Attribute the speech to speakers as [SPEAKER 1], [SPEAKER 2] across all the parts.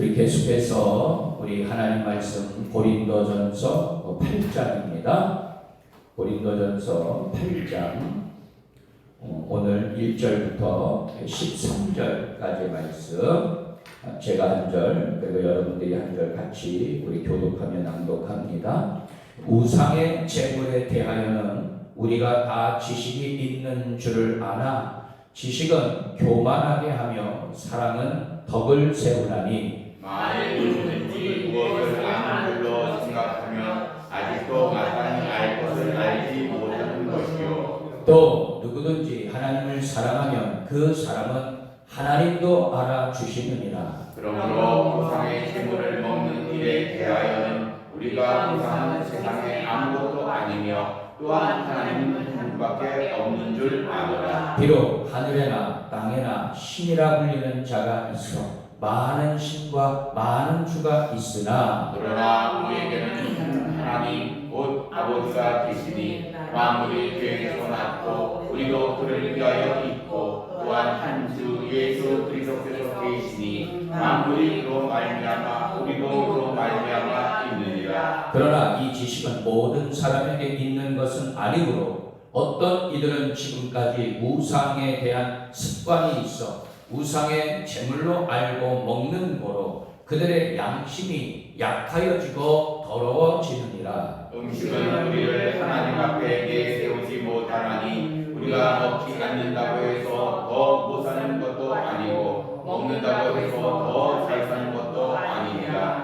[SPEAKER 1] 우리 계속해서 우리 하나님 말씀 고린도전서 8장입니다. 고린도전서 8장 어, 오늘 1절부터 13절까지 말씀 제가 한 절 그리고 여러분들이 한 절 같이 우리 교독하며 낭독합니다. 우상의 재물에 대하여는 우리가 다 지식이 있는 줄을 아나 지식은 교만하게 하며 사랑은 덕을 세우나니
[SPEAKER 2] 만일 누구든지 무엇을 아는 걸로 생각하면 아직도 마땅히 알 것을 알지 못하는 것이요.
[SPEAKER 1] 또 누구든지 하나님을 사랑하면 그 사람은 하나님도 알아주시느니라.
[SPEAKER 2] 그러므로 우상의 재물을 먹는 일에 대하여는 우리가 우상은 세상에 아무것도 아니며 또한 하나님은 한 분밖에 없는 줄 아노라.
[SPEAKER 1] 비록 하늘에나 땅에나 신이라 불리는 자가 있어 많은 신과 많은 주가 있으나
[SPEAKER 2] 그러나 우리에게는 한 하나님 곧 아버지가 계시니 만물이 죄에서 났고 우리도 그를 위하여 있고 또한 한 주 예수 그리스도께서 계시니 만물이 그로 말미암아 우리도 그로 말미암아 있느니라.
[SPEAKER 1] 그러나 이 지식은 모든 사람에게 있는 것은 아니므로 어떤 이들은 지금까지 우상에 대한 습관이 있어 우상의 제물로 알고 먹는 거로 그들의 양심이 약하여지고 더러워지느니라.
[SPEAKER 2] 음식은 우리를 하나님 앞에 내세우지 못하나니 우리가 먹지 않는다고 해서 더 못 사는 것도 아니고 먹는다고 해서 더 잘 사는 것도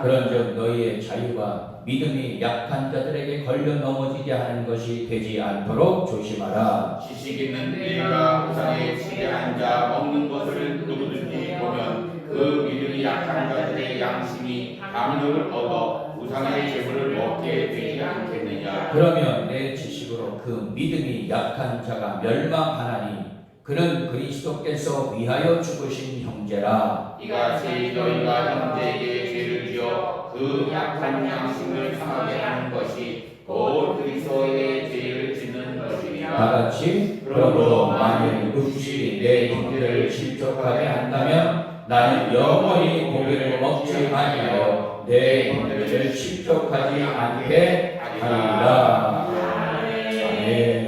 [SPEAKER 1] 그런즉 너희의 자유가 믿음이 약한 자들에게 걸려 넘어지게 하는 것이 되지 않도록 조심하라.
[SPEAKER 2] 지식 있는 이가 우상에 치게 앉아 먹는 것을 누구든지 보면 그 믿음이 약한 자들의 양심이 감력을 얻어 우상의 재물을 먹게 되지 않겠느냐
[SPEAKER 1] 그러면 내 지식으로 그 믿음이 약한 자가 멸망하나니 그는 그리스도께서 위하여 죽으신 형제라.
[SPEAKER 2] 이같이 너희가 형제에게 죄를 지어 그 약한 양심을 상하게 하는 것이 곧 그리스도의 죄를 짓는
[SPEAKER 1] 다
[SPEAKER 2] 것이니라
[SPEAKER 1] 같이 그러므로 만일 음식이 내 형제를 실족하게 한다면 나는 영원히 고기를 먹지 아니하여 내 형제를 실족하지 않게 하리라. 아멘.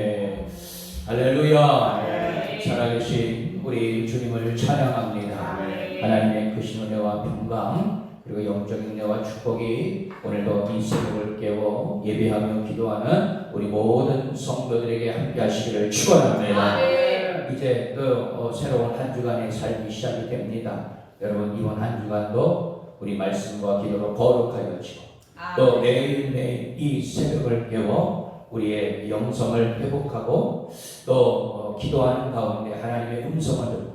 [SPEAKER 1] 하나님의 크신 은혜와 평강 그리고 영적인 은혜와 축복이 오늘도 이 새벽을 깨워 예배하며 기도하는 우리 모든 성도들에게 함께 하시기를 축원합니다. 이제 또 어, 새로운 한 주간의 삶이 시작이 됩니다. 여러분 이번 한 주간도 우리 말씀과 기도로 거룩하여지고 또 매일매일 이 새벽을 깨워 우리의 영성을 회복하고 또 어, 기도하는 가운데 하나님의 음성을 듣고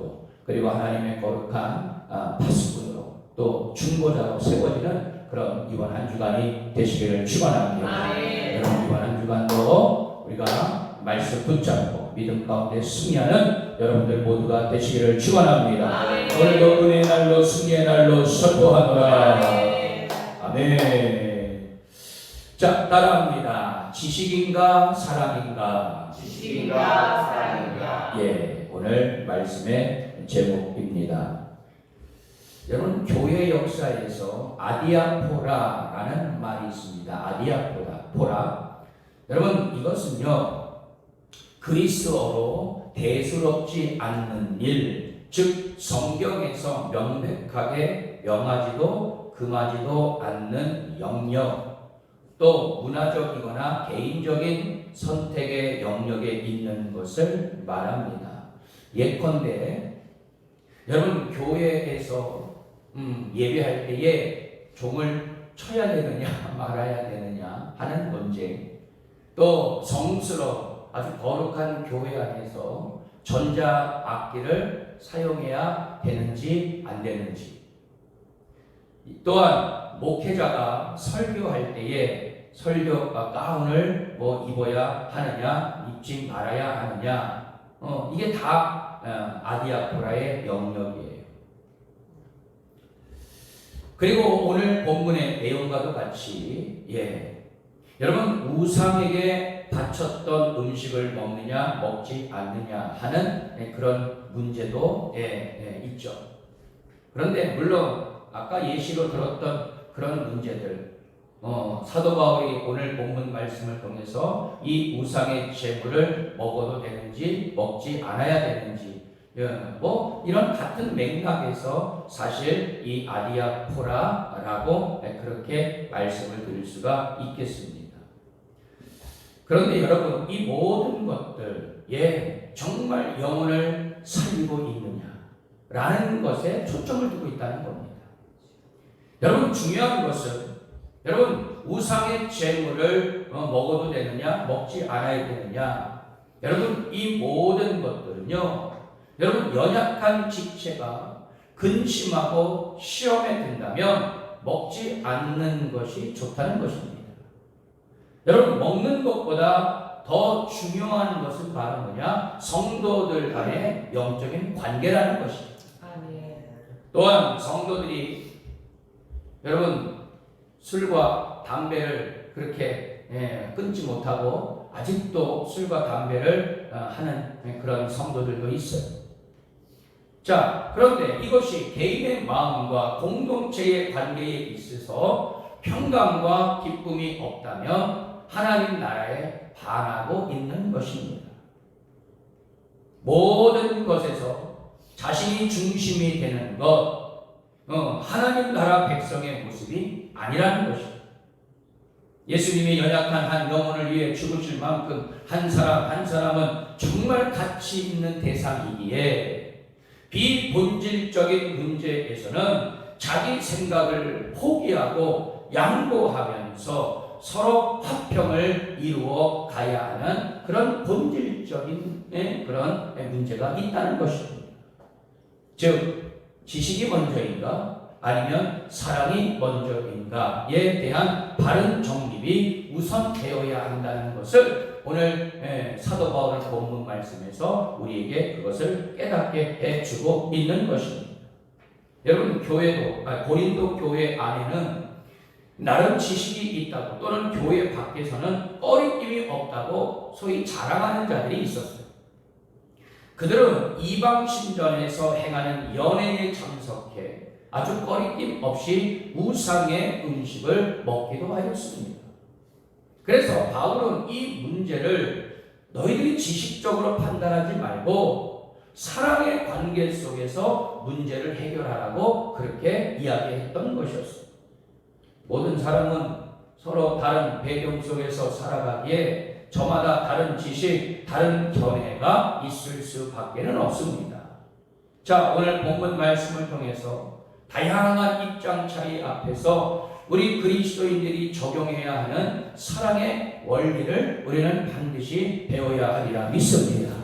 [SPEAKER 1] 그리고 하나님의 거룩한 아, 파수꾼으로 또 중보자로 세워지는 그런 이번 한 주간이 되시기를 축원합니다. 여러분 이번 한 주간도 우리가 말씀 붙잡고 믿음 가운데 승리하는 여러분들 모두가 되시기를 축원합니다. 오늘도 은혜의 날로 승리의 날로 선포하노라. 아멘. 자 따라합니다. 지식인가 사랑인가?
[SPEAKER 2] 지식인가 사랑인가
[SPEAKER 1] 예, 오늘 말씀의 제목입니다. 여러분 교회 역사에서 아디아포라라는 말이 있습니다. 아디아포라, 포라. 여러분 이것은요 그리스어로 대수롭지 않는 일, 즉 성경에서 명백하게 명하지도 금하지도 않는 영역, 또 문화적이거나 개인적인 선택의 영역에 있는 것을 말합니다. 예컨대 여러분 교회에서 음, 예배할 때에 종을 쳐야 되느냐 말아야 되느냐 하는 문제. 또 성스러 아주 거룩한 교회 안에서 전자 악기를 사용해야 되는지 안 되는지. 또한 목회자가 설교할 때에 설교 가운을 뭐 입어야 하느냐 입지 말아야 하느냐. 어, 이게 다 어, 아디아포라의 영역이에요. 그리고 오늘 본문의 내용과도 같이 예 여러분 우상에게 바쳤던 음식을 먹느냐 먹지 않느냐 하는 예, 그런 문제도 예, 예, 있죠. 그런데 물론 아까 예시로 들었던 그런 문제들 어, 사도 바울이 오늘 본문 말씀을 통해서 이 우상의 재물을 먹어도 되는지 먹지 않아야 되는지 예, 뭐 이런 같은 맥락에서 사실 이 아디아포라라고 그렇게 말씀을 드릴 수가 있겠습니다. 그런데 여러분 이 모든 것들 예 정말 영혼을 살리고 있느냐라는 것에 초점을 두고 있다는 겁니다. 여러분 중요한 것은 여러분 우상의 재물을 어, 먹어도 되느냐 먹지 않아야 되느냐 여러분 이 모든 것들은요 여러분 연약한 지체가 근심하고 시험에 든다면 먹지 않는 것이 좋다는 것입니다. 여러분 먹는 것보다 더 중요한 것은 바로 뭐냐? 성도들 간의 영적인 관계라는 것입니다.
[SPEAKER 3] 아멘.
[SPEAKER 1] 또한 성도들이 여러분 술과 담배를 그렇게 예, 끊지 못하고 아직도 술과 담배를 어, 하는 예, 그런 성도들도 있어요. 자, 그런데 이것이 개인의 마음과 공동체의 관계에 있어서 평강과 기쁨이 없다면 하나님 나라에 반하고 있는 것입니다. 모든 것에서 자신이 중심이 되는 것, 어, 하나님 나라 백성의 모습이 아니라는 것입니다. 예수님이 연약한 한 영혼을 위해 죽으실 만큼 한 사람 한 사람은 정말 가치 있는 대상이기에 비본질적인 문제에서는 자기 생각을 포기하고 양보하면서 서로 화평을 이루어 가야 하는 그런 본질적인 예, 그런 문제가 있다는 것입니다. 즉, 지식이 먼저인가? 아니면 사랑이 먼저인가에 대한 바른 정립이 우선되어야 한다는 것을 오늘 예, 사도 바울의 본문 말씀에서 우리에게 그것을 깨닫게 해주고 있는 것입니다. 여러분 교회도 아, 고린도 교회 안에는 나름 지식이 있다고 또는 교회 밖에서는 꺼리낌이 없다고 소위 자랑하는 자들이 있었어요. 그들은 이방 신전에서 행하는 연회에 참석해 아주 꺼리낌 없이 우상의 음식을 먹기도 하였습니다. 그래서 바울은 이 문제를 너희들이 지식적으로 판단하지 말고 사랑의 관계 속에서 문제를 해결하라고 그렇게 이야기했던 것이었습니다. 모든 사람은 서로 다른 배경 속에서 살아가기에 저마다 다른 지식, 다른 견해가 있을 수밖에 는 없습니다. 자, 오늘 본문 말씀을 통해서 다양한 입장 차이 앞에서 우리 그리스도인들이 적용해야 하는 사랑의 원리를 우리는 반드시 배워야 하리라 믿습니다.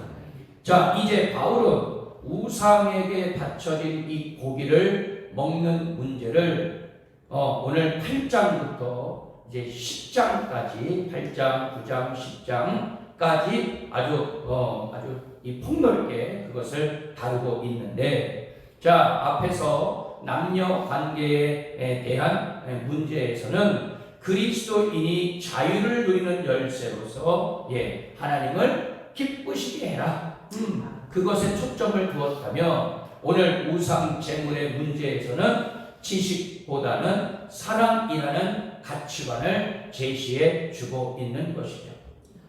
[SPEAKER 1] 자, 이제 바울은 우상에게 바쳐진 이 고기를 먹는 문제를 어, 오늘 8장부터 이제 10장까지 8장, 9장, 10장까지 아주 어, 아주 이 폭넓게 그것을 다루고 있는데 자 앞에서 남녀 관계에 대한 문제에서는 그리스도인이 자유를 누리는 열쇠로서 예 하나님을 기쁘시게 해라 음, 그것에 초점을 두었다면 오늘 우상 제물의 문제에서는 지식보다는 사랑이라는 가치관을 제시해 주고 있는 것이죠.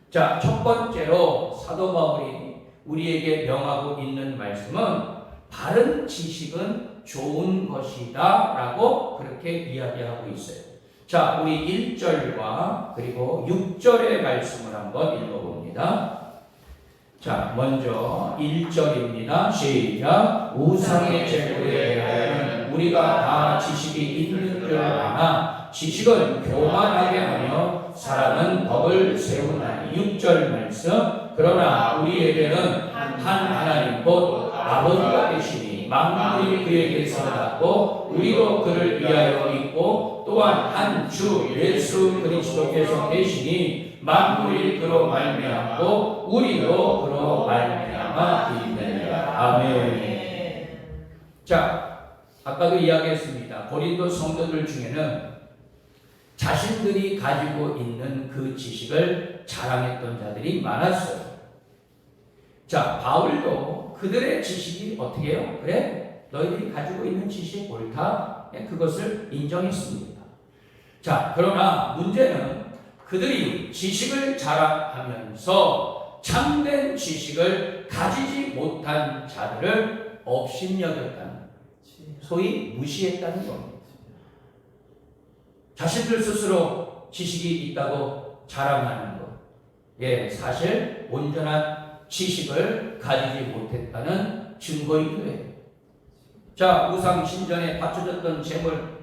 [SPEAKER 1] 자, 첫 번째로 사도 바울이 우리에게 명하고 있는 말씀은 바른 지식은 좋은 것이다 라고 그렇게 이야기하고 있어요. 자, 우리 1절과 그리고 6절의 말씀을 한번 읽어봅니다. 자, 먼저 1절입니다. 시작. 우상의 제물에 대하여는 우리가 다 지식이 있는 줄 아나 지식은 교만하게 하며 사람은 법을 세우나니 6절 말씀 그러나 우리에게는 한 하나님 곧 아버지가 계시니 만물이 그에게서 났고 우리도 그를 위하여 있고 또한 한 주 예수 그리스도께서 계시니 만물이 그로 말미암고 우리도 그로 말미암아 있느니라 아멘. 자, 아까도 이야기했습니다. 고린도 성도들 중에는 자신들이 가지고 있는 그 지식을 자랑했던 자들이 많았어요. 자, 바울도 그들의 지식이 어떻게 해요? 그래? 너희들이 가지고 있는 지식 옳다? 예, 그것을 인정했습니다. 자, 그러나 문제는 그들이 지식을 자랑하면서 참된 지식을 가지지 못한 자들을 업신여겼다는 소위 무시했다는 겁니다. 자신들 스스로 지식이 있다고 자랑하는 것. 예, 사실 온전한 지식을 가지지 못했다는 증거이기도 해요. 자, 우상 신전에 바쳐졌던 재물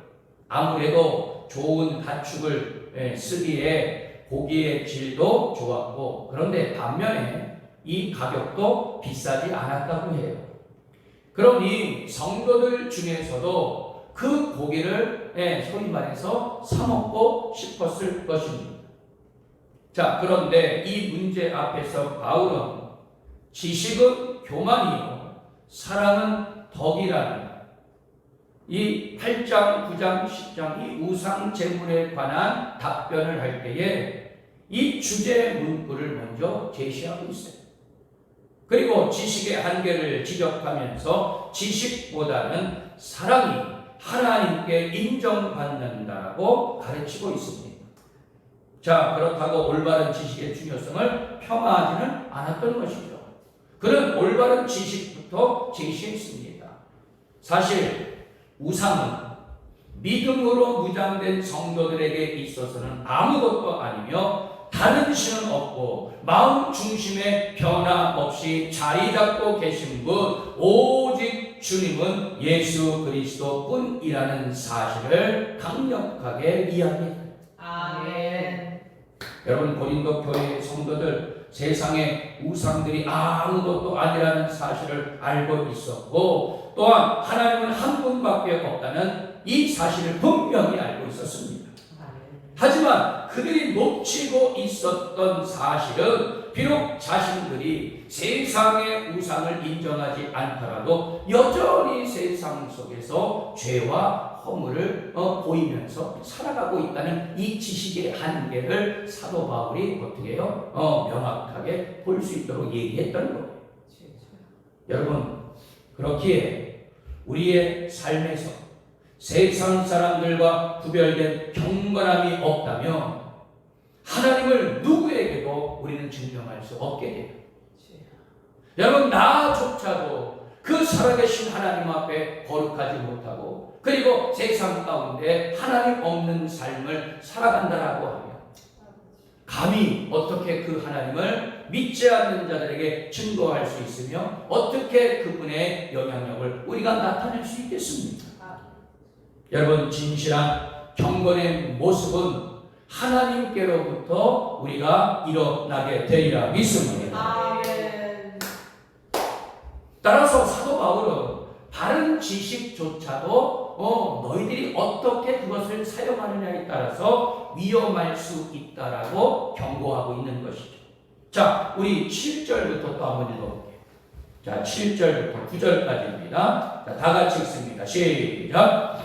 [SPEAKER 1] 아무래도 좋은 가축을 예, 쓰기에 고기의 질도 좋았고 그런데 반면에 이 가격도 비싸지 않았다고 해요. 그러니 성도들 중에서도 그 고기를 예, 소위 말해서 사 먹고 싶었을 것입니다. 자, 그런데 이 문제 앞에서 바울은 지식은 교만이요, 사랑은 덕이라는 이 8장, 9장, 10장 이 우상 제물에 관한 답변을 할 때에 이 주제 문구를 먼저 제시하고 있어요. 그리고 지식의 한계를 지적하면서 지식보다는 사랑이 하나님께 인정받는다고 가르치고 있습니다. 자, 그렇다고 올바른 지식의 중요성을 폄하하지는 않았던 것이죠. 올바른 지식부터 제시했습니다. 사실 우상은 믿음으로 무장된 성도들에게 있어서는 아무것도 아니며 다른 신은 없고 마음 중심에 변화 없이 자리 잡고 계신 분 오직 주님은 예수 그리스도뿐이라는 사실을 강력하게 이야기합니다.
[SPEAKER 3] 아멘.
[SPEAKER 1] 여러분 고린도 교회 성도들 세상에 우상들이 아무것도 아니라는 사실을 알고 있었고 또한 하나님은 한 분밖에 없다는 이 사실을 분명히 알고 있었습니다. 하지만 그들이 놓치고 있었던 사실은 비록 자신들이 세상의 우상을 인정하지 않더라도 여전히 세상 속에서 죄와 허물을 어, 보이면서 살아가고 있다는 이 지식의 한계를 사도 바울이 어떻게 해요? 어, 명확하게 볼 수 있도록 얘기했던 거예요. 여러분 그렇기에 우리의 삶에서 세상 사람들과 구별된 경건함이 없다면 하나님을 누구에게도 우리는 증명할 수 없게 돼요. 여러분 나조차도 그 살아계신 하나님 앞에 거룩하지 못하고 그리고 세상 가운데 하나님 없는 삶을 살아간다라고 하면 감히 어떻게 그 하나님을 믿지 않는 자들에게 증거할 수 있으며 어떻게 그분의 영향력을 우리가 나타낼 수 있겠습니까? 여러분 진실한 경건의 모습은 하나님께로부터 우리가 일어나게 되리라 믿습니다.
[SPEAKER 3] 아멘.
[SPEAKER 1] 따라서 사도 바울은 바른 지식조차도 어, 너희들이 어떻게 그것을 사용하느냐에 따라서 위험할 수 있다라고 경고하고 있는 것이죠. 자, 우리 7절부터 또 한번 읽어볼게요. 자, 7절부터 9절까지입니다. 자, 다 같이 읽습니다. 시작.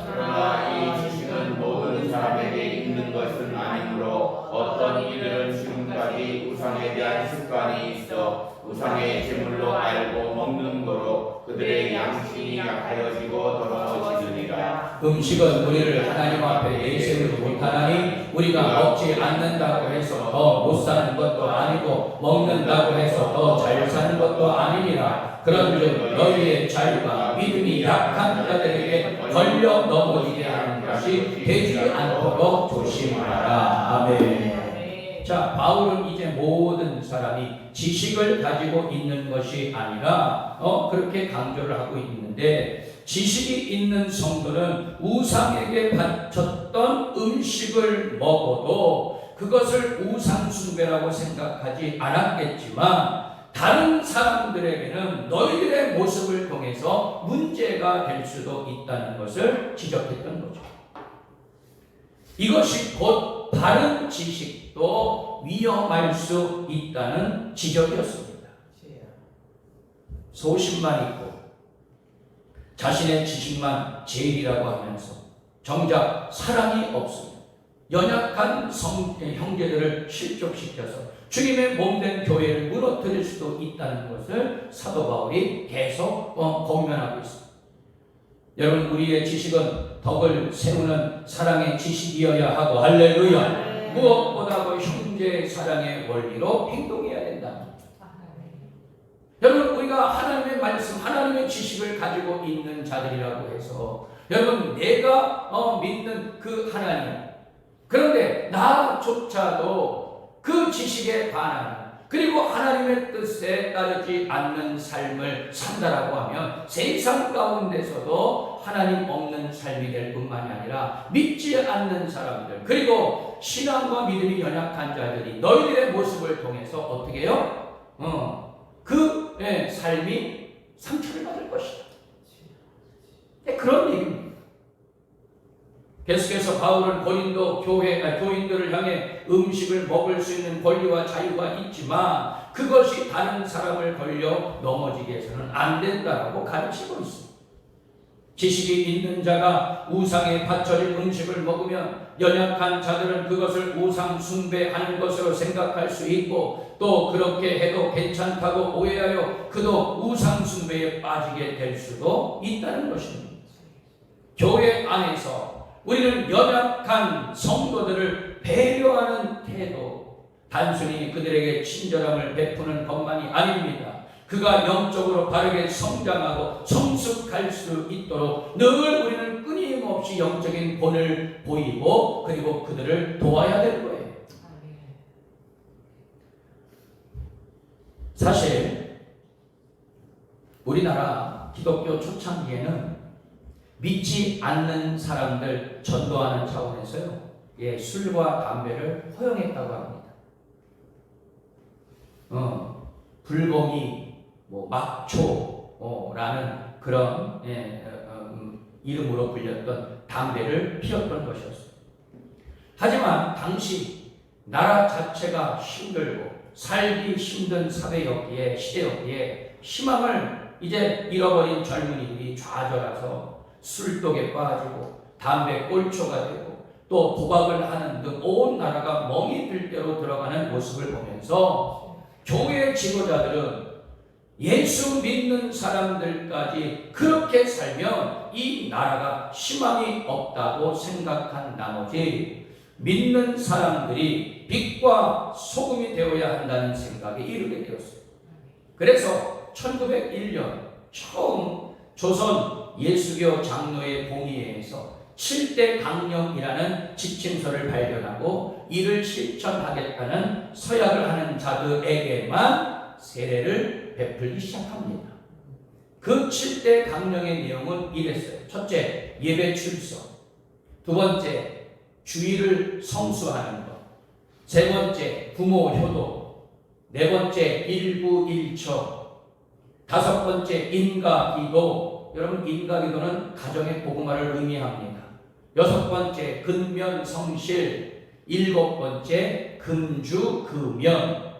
[SPEAKER 2] 우상의 제물로 알고 먹는 거로 그들의 양심이 약하여지고 더러워지느니라.
[SPEAKER 1] 음식은 우리를 하나님 앞에 내세우지 못하나니 우리가 먹지 않는다고 해서 더 못 사는 것도 아니고 먹는다고 해서 더 잘 사는 것도 아니니라 그런즉 너희의 자유가 믿음이 약한 자들에게 걸려 넘어지게 하는 것이 되지 않도록 조심하라. 아멘 자, 바울은 이제 모든 사람이 지식을 가지고 있는 것이 아니라 어 그렇게 강조를 하고 있는데 지식이 있는 성도는 우상에게 바쳤던 음식을 먹어도 그것을 우상 숭배라고 생각하지 않았겠지만 다른 사람들에게는 너희들의 모습을 통해서 문제가 될 수도 있다는 것을 지적했던 거죠. 이것이 곧 바른 지식도 위험할 수 있다는 지적이었습니다. 소신만 있고 자신의 지식만 제일이라고 하면서 정작 사랑이 없으며 연약한 성, 형제들을 실족시켜서 주님의 몸된 교회를 무너뜨릴 수도 있다는 것을 사도 바울이 계속 어, 공면하고 있습니다. 여러분 우리의 지식은 덕을 세우는 사랑의 지식이어야 하고 할렐루야. 무엇보다도 형제 사랑의 원리로 행동해야 된다. 여러분 우리가 하나님의 말씀, 하나님의 지식을 가지고 있는 자들이라고 해서 여러분 내가 어, 믿는 그 하나님 그런데 나조차도 그 지식에 반하는 그리고 하나님의 뜻에 따르지 않는 삶을 산다라고 하면 세상 가운데서도 하나님 없는 삶이 될 뿐만이 아니라 믿지 않는 사람들 그리고 신앙과 믿음이 연약한 자들이 너희들의 모습을 통해서 어떻게 해요? 어, 그 예, 삶이 상처를 받을 것이다. 예, 그런 얘기입니다. 계속해서 바울은 고린도 교회 아, 교인들을 향해 음식을 먹을 수 있는 권리와 자유가 있지만 그것이 다른 사람을 걸려 넘어지게 해서는 안 된다라고 가르치고 있습니다. 지식이 있는 자가 우상에 바쳐진 음식을 먹으면 연약한 자들은 그것을 우상 숭배하는 것으로 생각할 수 있고 또 그렇게 해도 괜찮다고 오해하여 그도 우상 숭배에 빠지게 될 수도 있다는 것입니다. 교회 안에서 우리는 연약한 성도들을 배려하는 태도, 단순히 그들에게 친절함을 베푸는 것만이 아닙니다. 그가 영적으로 바르게 성장하고 성숙할 수 있도록 늘 우리는 끊임없이 영적인 본을 보이고 그리고 그들을 도와야 될 거예요. 사실 우리나라 기독교 초창기에는 믿지 않는 사람들 전도하는 차원에서요, 예, 술과 담배를 허용했다고 합니다. 어, 불공이, 뭐 막초라는 그런 예, 어, 음, 이름으로 불렸던 담배를 피웠던 것이었어요. 하지만 당시 나라 자체가 힘들고 살기 힘든 사회였기에 시대였기에 희망을 이제 잃어버린 젊은이들이 좌절해서 술독에 빠지고 담배 꼴초가 되고 또 도박을 하는 등 온 나라가 멍이 들 대로 들어가는 모습을 보면서 교회 지도자들은 예수 믿는 사람들까지 그렇게 살면 이 나라가 희망이 없다고 생각한 나머지 믿는 사람들이 빛과 소금이 되어야 한다는 생각에 이르게 되었어요. 그래서 1901년 처음 조선 예수교 장로의 봉의회에서 7대 강령이라는 지침서를 발견하고 이를 실천하겠다는 서약을 하는 자들에게만 세례를 베풀기 시작합니다. 그 7대 강령의 내용은 이랬어요. 첫째, 예배 출석. 두 번째, 주의를 성수하는 것. 세 번째, 부모 효도. 네 번째, 일부일처. 다섯 번째, 인가기도. 여러분, 인가기도는 가정의 복음화를 의미합니다. 여섯 번째, 근면 성실. 일곱 번째, 금주 금연.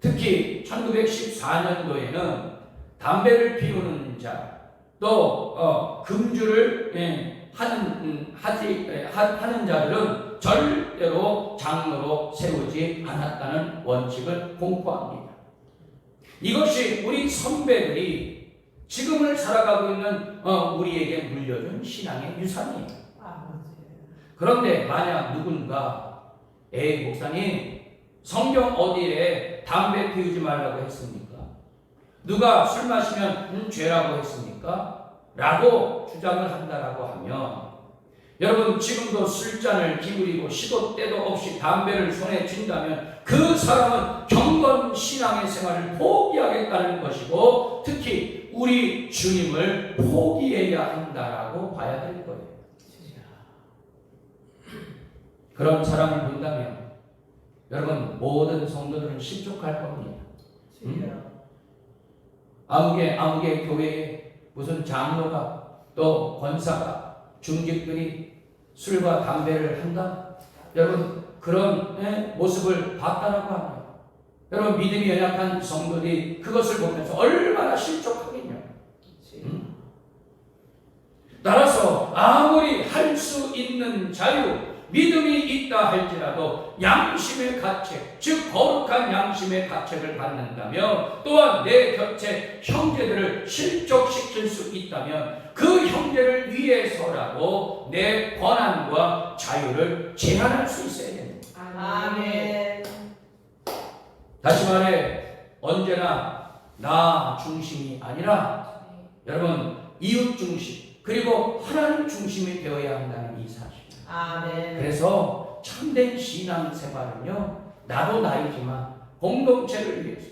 [SPEAKER 1] 특히 1914년도에는 담배를 피우는 자, 또 어, 금주를 예, 하는 음, 하지 예, 하, 하는 자들은 절대로 장로로 세우지 않았다는 원칙을 공포합니다. 이것이 우리 선배들이 지금을 살아가고 있는 어, 우리에게 물려준 신앙의 유산이에요. 그런데 만약 누군가 에이 목사님 성경 어디에 담배 피우지 말라고 했습니까? 누가 술 마시면 음, 죄라고 했습니까? 라고 주장을 한다라고 하면 여러분 지금도 술잔을 기울이고 시도 때도 없이 담배를 손에 쥔다면 그 사람은 경건 신앙의 생활을 포기하겠다는 것이고 특히 우리 주님을 포기해야 한다라고 봐야 될 거예요. 그런 사람을 본다면 여러분 모든 성도들은 실족할 겁니다. 아무개 아무개 교회에 무슨 장로가 또 권사가 중직들이 술과 담배를 한다. 여러분 그런 예, 모습을 봤다라고 하면 여러분 믿음이 연약한 성도들이 그것을 보면서 얼마나 실족하겠냐. 따라서 아무리 할 수 있는 자유, 믿음이 있다 할지라도 양심의 가책, 즉 거룩한 양심의 가책을 받는다면 또한 내 곁에 형제들을 실족시킬 수 있다면 그 형제를 위해서라도 내 권한과 자유를 제한할 수 있어야 됩니다.
[SPEAKER 3] 아멘.
[SPEAKER 1] 다시 말해 언제나 나 중심이 아니라 여러분 이웃 중심 그리고 하나님 중심이 되어야 한다는 이 사실.
[SPEAKER 3] 아멘.
[SPEAKER 1] 그래서 참된 신앙 생활은요 나도 나이지만 공동체를 위해서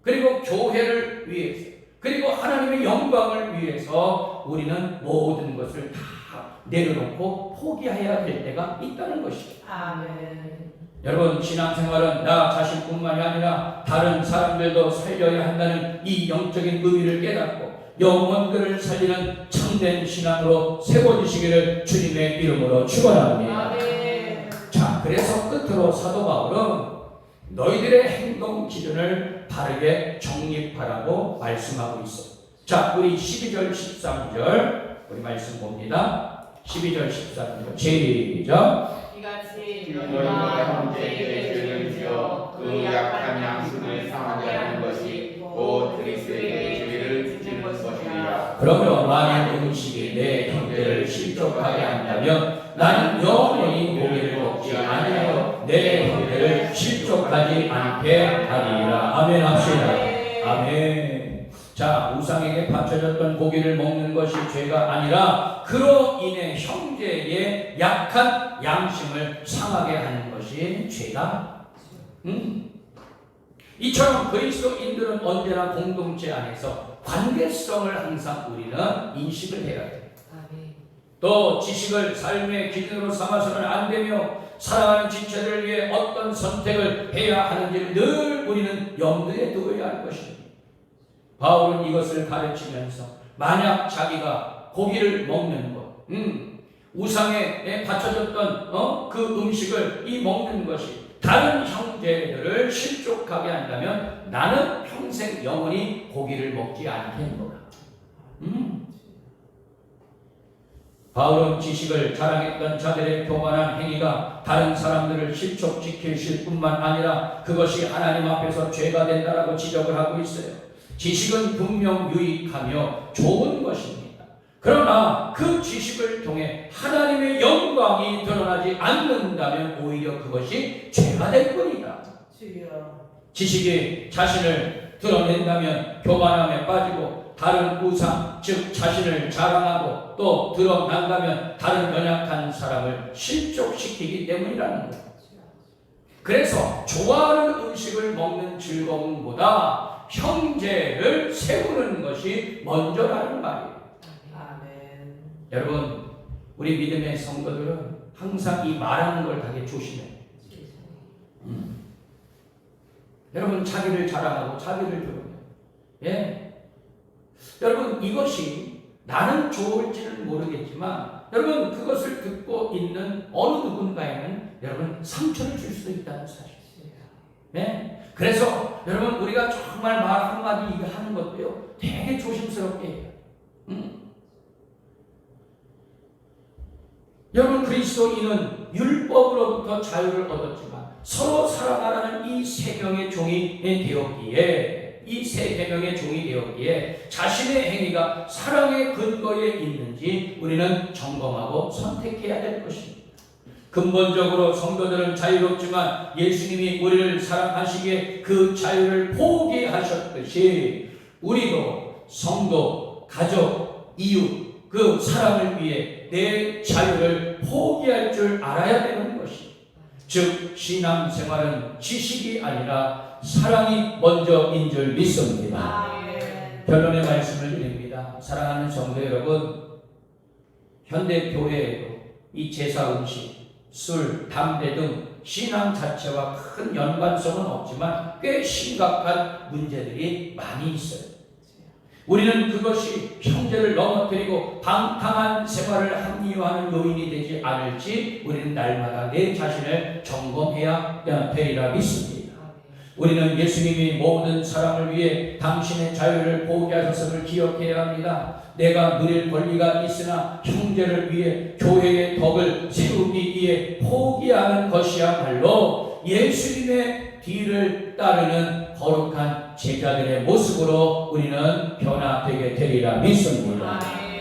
[SPEAKER 1] 그리고 교회를 위해서 그리고 하나님의 영광을 위해서 우리는 모든 것을 다 내려놓고 포기해야 될 때가 있다는 것이죠.
[SPEAKER 3] 아멘.
[SPEAKER 1] 여러분 신앙생활은 나 자신뿐만이 아니라 다른 사람들도 살려야 한다는 이 영적인 의미를 깨닫고 영혼들을 살리는 참된 신앙으로 세워주시기를 주님의 이름으로 축원합니다.
[SPEAKER 3] 아멘.
[SPEAKER 1] 자, 그래서 끝으로 사도 바울은 너희들의 행동 기준을 바르게 정립하라고 말씀하고 있어. 자, 우리 12절 13절 우리 말씀 봅니다. 12절 13절 시작.
[SPEAKER 3] 이같
[SPEAKER 2] 그.
[SPEAKER 1] 그러므로 만일 음식이 내 형제를 실족하게 한다면 나는 영원히 고기를 먹지 아니하여 내 형제를 실족하지 않게 하리라. 아멘 합시다. 아멘. 자, 우상에게 바쳐졌던 고기를 먹는 것이 죄가 아니라 그로 인해 형제의 약한 양심을 상하게 하는 것이 죄다. 음? 이처럼 그리스도인들은 언제나 공동체 안에서 관계성을 항상 우리는 인식을 해야 돼. 또 지식을 삶의 기준으로 삼아서는 안 되며 사랑하는 지체들을 위해 어떤 선택을 해야 하는지를 늘 우리는 염두에 두어야 할 것입니다. 바울은 이것을 가르치면서 만약 자기가 고기를 먹는 것, 음, 우상에 바쳐졌던 어? 그 음식을 이 먹는 것이 다른 형제들을 실족하게 한다면 나는 평생 영원히 고기를 먹지 않겠노라. 음. 바울은 지식을 자랑했던 자들의 교만한 행위가 다른 사람들을 실족시킬 뿐만 아니라 그것이 하나님 앞에서 죄가 된다라고 지적을 하고 있어요. 지식은 분명 유익하며 좋은 것입니다. 그러나 그 지식을 통해 하나님의 영광이 드러나지 않는다면 오히려 그것이 죄가 될 뿐이다.
[SPEAKER 3] 주여.
[SPEAKER 1] 지식이 자신을 드러낸다면 교만함에 빠지고 다른 우상, 즉 자신을 자랑하고 또 드러난다면 다른 연약한 사람을 실족시키기 때문이라는 거예요. 그래서 좋아하는 음식을 먹는 즐거움보다 형제를 세우는 것이 먼저라는 말이에요.
[SPEAKER 3] 아멘.
[SPEAKER 1] 여러분, 우리 믿음의 성도들은 항상 이 말하는 걸 되게 조심해요. 음. 여러분 자기를 자랑하고 자기를 드러내. 예. 여러분 이것이 나는 좋을지는 모르겠지만 여러분 그것을 듣고 있는 어느 누군가에는 여러분 상처를 줄 수도 있다는 사실. 예. 그래서 여러분 우리가 정말 말 한마디 하는 것도요 되게 조심스럽게 해요. 음. 여러분 그리스도인은 율법으로부터 자유를 얻었지만 서로 사랑하라는 이 세 명의 종이 되었기에 이세 계명의 종이 되었기에 자신의 행위가 사랑의 근거에 있는지 우리는 점검하고 선택해야 될 것입니다. 근본적으로 성도들은 자유롭지만 예수님이 우리를 사랑하시기에 그 자유를 포기하셨듯이 우리도 성도, 가족, 이웃 그 사랑을 위해 내 자유를 포기할 줄 알아야 되는 것이 즉 신앙생활은 지식이 아니라 사랑이 먼저인 줄 믿습니다. 결론의 말씀을 드립니다. 사랑하는 성도 여러분, 현대 교회에도 이 제사 음식, 술, 담배 등 신앙 자체와 큰 연관성은 없지만 꽤 심각한 문제들이 많이 있어요. 우리는 그것이 형제를 넘어뜨리고 방탕한 생활을 합리화하는 요인이 되지 않을지 우리는 날마다 내 자신을 점검해야 되리라 믿습니다. 우리는 예수님이 모든 사람을 위해 당신의 자유를 포기하셨음을 기억해야 합니다. 내가 누릴 권리가 있으나 형제를 위해 교회의 덕을 세우기 위해 포기하는 것이야말로 예수님의 뒤를 따르는 거룩한 제자들의 모습으로 우리는 변화되게 되리라 믿습니다.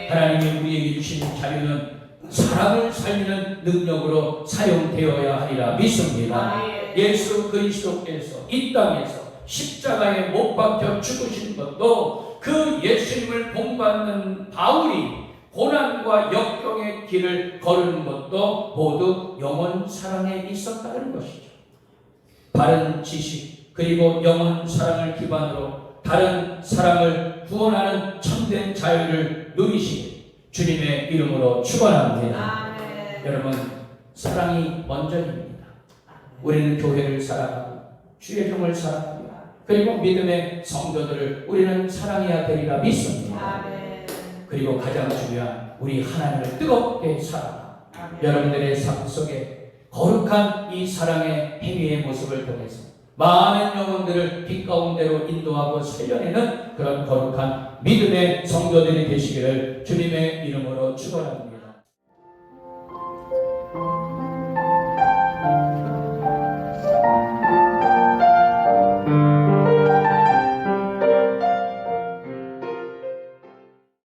[SPEAKER 1] 하나님이 우리에게 주신 자유는 사람을 살리는 능력으로 사용되어야 하리라 믿습니다. 예수 그리스도께서 이 땅에서 십자가에 못 박혀 죽으신 것도 그 예수님을 본받는 바울이 고난과 역경의 길을 걸은 것도 모두 영원 사랑에 있었다는 것이죠. 바른 지식 그리고 영원 사랑을 기반으로 다른 사람을 구원하는 참된 자유를 누리시길 주님의 이름으로 축원합니다. 여러분 사랑이 먼저입니다. 우리는 교회를 사랑하고 주의 종을 사랑하고 그리고 믿음의 성도들을 우리는 사랑해야 되리라 믿습니다.
[SPEAKER 3] 아멘.
[SPEAKER 1] 그리고 가장 중요한 우리 하나님을 뜨겁게
[SPEAKER 3] 아멘.
[SPEAKER 1] 여러분들의 삶 속에 거룩한 이 사랑의 행위의 모습을 통해서 많은 영혼들을 빛 가운데로 인도하고 살려내는 그런 거룩한 믿음의 성도들이 되시기를 주님의 이름으로 축원합니다.